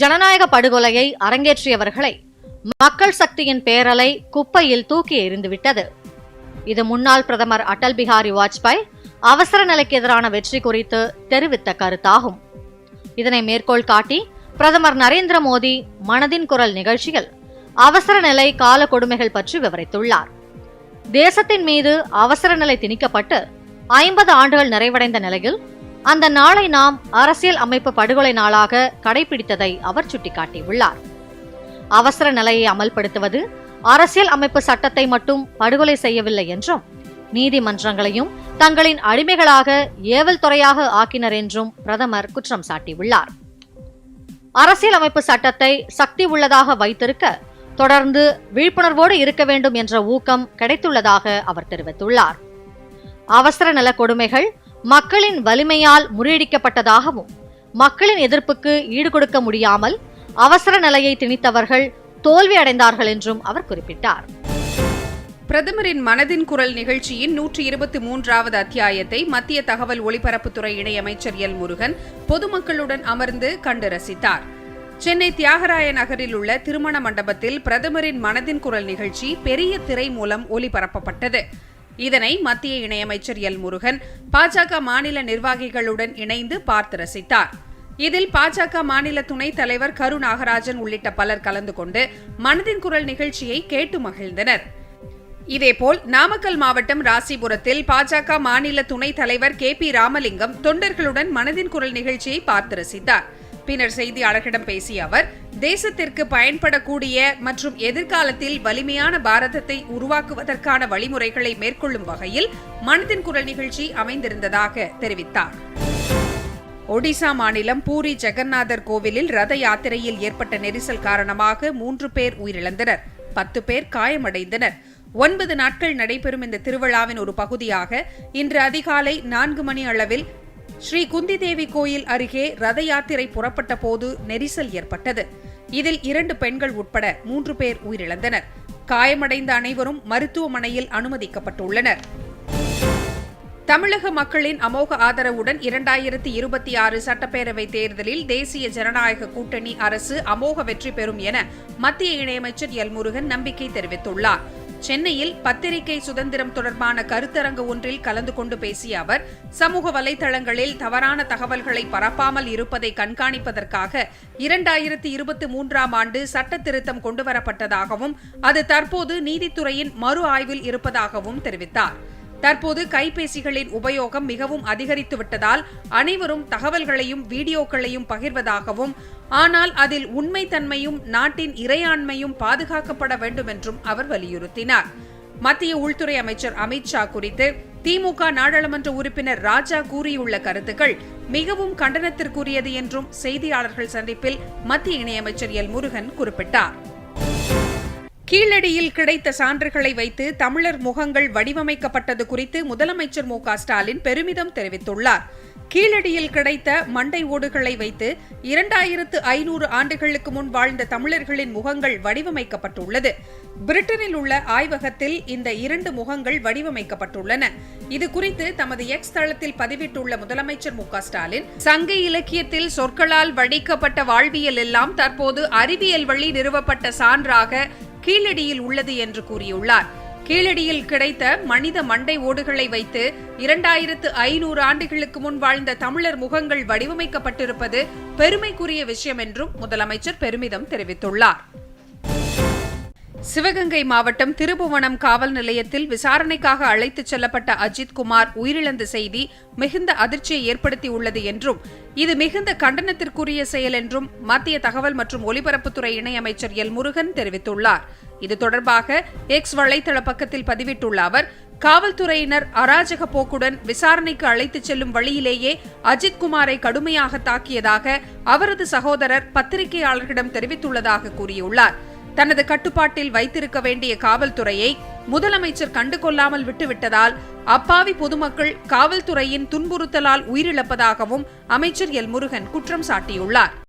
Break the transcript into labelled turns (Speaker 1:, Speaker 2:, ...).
Speaker 1: ஜனநாயக படுகொலையை அரங்கேற்றியவர்களை மக்கள் சக்தியின் பேரலை குப்பையில் தூக்கி எறிந்துவிட்டது இது முன்னாள் பிரதமர் அடல் பிஹாரி வாஜ்பாய் அவசர நிலைக்கு எதிரான வெற்றி குறித்து தெரிவித்த கருத்தாகும் இதனை மேற்கோள் காட்டி பிரதமர் நரேந்திர மோடி மனதின் குரல் நிகழ்ச்சியில் அவசர நிலை கால கொடுமைகள் பற்றி விவரித்துள்ளார் தேசத்தின் மீது அவசர நிலை திணிக்கப்பட்டு ஐம்பது ஆண்டுகள் நிறைவடைந்த நிலையில் அந்த நாளை நாம் அரசியல் அமைப்பு படுகொலை நாளாக கடைபிடித்ததை அவர் சுட்டிக்காட்டியுள்ளார் அவசர நிலையை அமல்படுத்துவது அரசியல் அமைப்பு சட்டத்தை மட்டும் படுகொலை செய்யவில்லை என்றும் நீதிமன்றங்களையும் தங்களின் அடிமைகளாக ஏவல் துறையாக ஆக்கினர் என்றும் பிரதமர் குற்றம் சாட்டியுள்ளார் அரசியல் அமைப்பு சட்டத்தை சக்தி உள்ளதாக வைத்திருக்க தொடர்ந்து விழிப்புணர்வோடு இருக்க வேண்டும் என்ற ஊக்கம் கிடைத்துள்ளதாக அவர் தெரிவித்துள்ளார் அவசர நல கொடுமைகள் மக்களின் வலிமையால் முறியடிக்கப்பட்டதாகவும் மக்களின் எதிர்ப்புக்கு ஈடுகொடுக்க முடியாமல் அவசர நிலையை திணித்தவர்கள் தோல்வி அடைந்தார்கள் என்றும் அவர் குறிப்பிட்டார்
Speaker 2: பிரதமரின் மனதின் குரல் நிகழ்ச்சியின் நூற்றி இருபத்தி மூன்றாவது அத்தியாயத்தை மத்திய தகவல் ஒலிபரப்புத்துறை இணையமைச்சர் எல் முருகன் பொதுமக்களுடன் அமர்ந்து கண்டு ரசித்தார் சென்னை தியாகராய நகரில் உள்ள திருமண மண்டபத்தில் பிரதமரின் மனதின் குரல் நிகழ்ச்சி பெரிய திரை மூலம் ஒலிபரப்பப்பட்டது இதனை மத்திய இணையமைச்சர் எல் முருகன் பாஜக மாநில நிர்வாகிகளுடன் இணைந்து பார்த்து ரசித்தார் இதில் பாஜக மாநில துணைத் தலைவர் கரு நாகராஜன் உள்ளிட்ட பலர் கலந்து கொண்டு மனதின் குரல் நிகழ்ச்சியை கேட்டு மகிழ்ந்தனர் இதேபோல் நாமக்கல் மாவட்டம் ராசிபுரத்தில் பாஜக மாநில துணைத் தலைவர் கே பி ராமலிங்கம் தொண்டர்களுடன் மனதின் குரல் நிகழ்ச்சியை பார்த்து ரசித்தார் பின்னர் செய்தியாளர்களிடம் பேசிய அவர் தேசத்திற்கு பயன்படக்கூடிய மற்றும் எதிர்காலத்தில் வலிமையான பாரதத்தை உருவாக்குவதற்கான வழிமுறைகளை மேற்கொள்ளும் வகையில் மனதின் குரல் நிகழ்ச்சி அமைந்திருந்ததாக தெரிவித்தார் ஒடிசா மாநிலம் பூரி ஜெகநாதர் கோவிலில் ரத யாத்திரையில் ஏற்பட்ட நெரிசல் காரணமாக மூன்று பேர் உயிரிழந்தனர் பத்து பேர் காயமடைந்தனர் ஒன்பது நாட்கள் நடைபெறும் இந்த திருவிழாவின் ஒரு பகுதியாக இன்று அதிகாலை நான்கு மணி அளவில் ஸ்ரீ குந்தி தேவி கோயில் அருகே ரத யாத்திரை புறப்பட்ட போது நெரிசல் ஏற்பட்டது இதில் இரண்டு பெண்கள் உட்பட மூன்று பேர் உயிரிழந்தனர் காயமடைந்த அனைவரும் மருத்துவமனையில் அனுமதிக்கப்பட்டுள்ளனர் தமிழக மக்களின் அமோக ஆதரவுடன் இரண்டாயிரத்தி இருபத்தி ஆறு சட்டப்பேரவைத் தேர்தலில் தேசிய ஜனநாயக கூட்டணி அரசு அமோக வெற்றி பெறும் என மத்திய இணையமைச்சர் எல் முருகன் நம்பிக்கை தெரிவித்துள்ளார் சென்னையில் பத்திரிகை சுதந்திரம் தொடர்பான கருத்தரங்கு ஒன்றில் கலந்து கொண்டு பேசிய அவர் சமூக வலைதளங்களில் தவறான தகவல்களை பரப்பாமல் இருப்பதை கண்காணிப்பதற்காக இரண்டாயிரத்தி இருபத்தி மூன்றாம் ஆண்டு சட்ட திருத்தம் கொண்டுவரப்பட்டதாகவும் அது தற்போது நீதித்துறையின் மறு ஆய்வில் இருப்பதாகவும் தெரிவித்தார் தற்போது கைபேசிகளின் உபயோகம் மிகவும் அதிகரித்து விட்டதால் அனைவரும் தகவல்களையும் வீடியோக்களையும் பகிர்வதாகவும் ஆனால் அதில் உண்மைத்தன்மையும் நாட்டின் இறையாண்மையும் பாதுகாக்கப்பட வேண்டும் என்றும் அவர் வலியுறுத்தினார் மத்திய உள்துறை அமைச்சர் அமித்ஷா குறித்து திமுக நாடாளுமன்ற உறுப்பினர் ராஜா கூறியுள்ள கருத்துக்கள் மிகவும் கண்டனத்திற்குரியது என்றும் செய்தியாளர்கள் சந்திப்பில் மத்திய இணையமைச்சர் எல் முருகன் குறிப்பிட்டார் கீழடியில் கிடைத்த சான்றுகளை வைத்து தமிழர் முகங்கள் வடிவமைக்கப்பட்டது குறித்து முதலமைச்சர் மு ஸ்டாலின் பெருமிதம் தெரிவித்துள்ளார் கீழடியில் கிடைத்த மண்டை ஓடுகளை வைத்து இரண்டாயிரத்து ஐநூறு ஆண்டுகளுக்கு முன் வாழ்ந்த தமிழர்களின் முகங்கள் வடிவமைக்கப்பட்டுள்ளது பிரிட்டனில் உள்ள ஆய்வகத்தில் இந்த இரண்டு முகங்கள் வடிவமைக்கப்பட்டுள்ளன இது குறித்து தமது எக்ஸ் தளத்தில் பதிவிட்டுள்ள முதலமைச்சர் மு ஸ்டாலின் சங்க இலக்கியத்தில் சொற்களால் வடிக்கப்பட்ட வாழ்வியல் எல்லாம் தற்போது அறிவியல் வழி நிறுவப்பட்ட சான்றாக கீழடியில் உள்ளது என்று கூறியுள்ளார் கீழடியில் கிடைத்த மனித மண்டை ஓடுகளை வைத்து இரண்டாயிரத்து ஐநூறு ஆண்டுகளுக்கு முன் வாழ்ந்த தமிழர் முகங்கள் வடிவமைக்கப்பட்டிருப்பது பெருமைக்குரிய விஷயம் என்றும் முதலமைச்சர் பெருமிதம் தெரிவித்துள்ளார் சிவகங்கை மாவட்டம் திருபுவனம் காவல் நிலையத்தில் விசாரணைக்காக அழைத்துச் செல்லப்பட்ட அஜித் குமார் உயிரிழந்த செய்தி மிகுந்த அதிர்ச்சியை ஏற்படுத்தியுள்ளது என்றும் இது மிகுந்த கண்டனத்திற்குரிய செயல் என்றும் மத்திய தகவல் மற்றும் ஒலிபரப்புத்துறை இணையமைச்சர் எல் முருகன் தெரிவித்துள்ளார் இது தொடர்பாக எக்ஸ் வலைதள பக்கத்தில் பதிவிட்டுள்ள அவர் காவல்துறையினர் அராஜக போக்குடன் விசாரணைக்கு அழைத்துச் செல்லும் வழியிலேயே அஜித்குமாரை கடுமையாக தாக்கியதாக அவரது சகோதரர் பத்திரிகையாளர்களிடம் தெரிவித்துள்ளதாக கூறியுள்ளார் தனது கட்டுப்பாட்டில் வைத்திருக்க வேண்டிய காவல்துறையை முதலமைச்சர் கண்டுகொள்ளாமல் விட்டுவிட்டதால் அப்பாவி பொதுமக்கள் காவல்துறையின் துன்புறுத்தலால் உயிரிழப்பதாகவும் அமைச்சர் எல் முருகன் குற்றம் சாட்டியுள்ளார்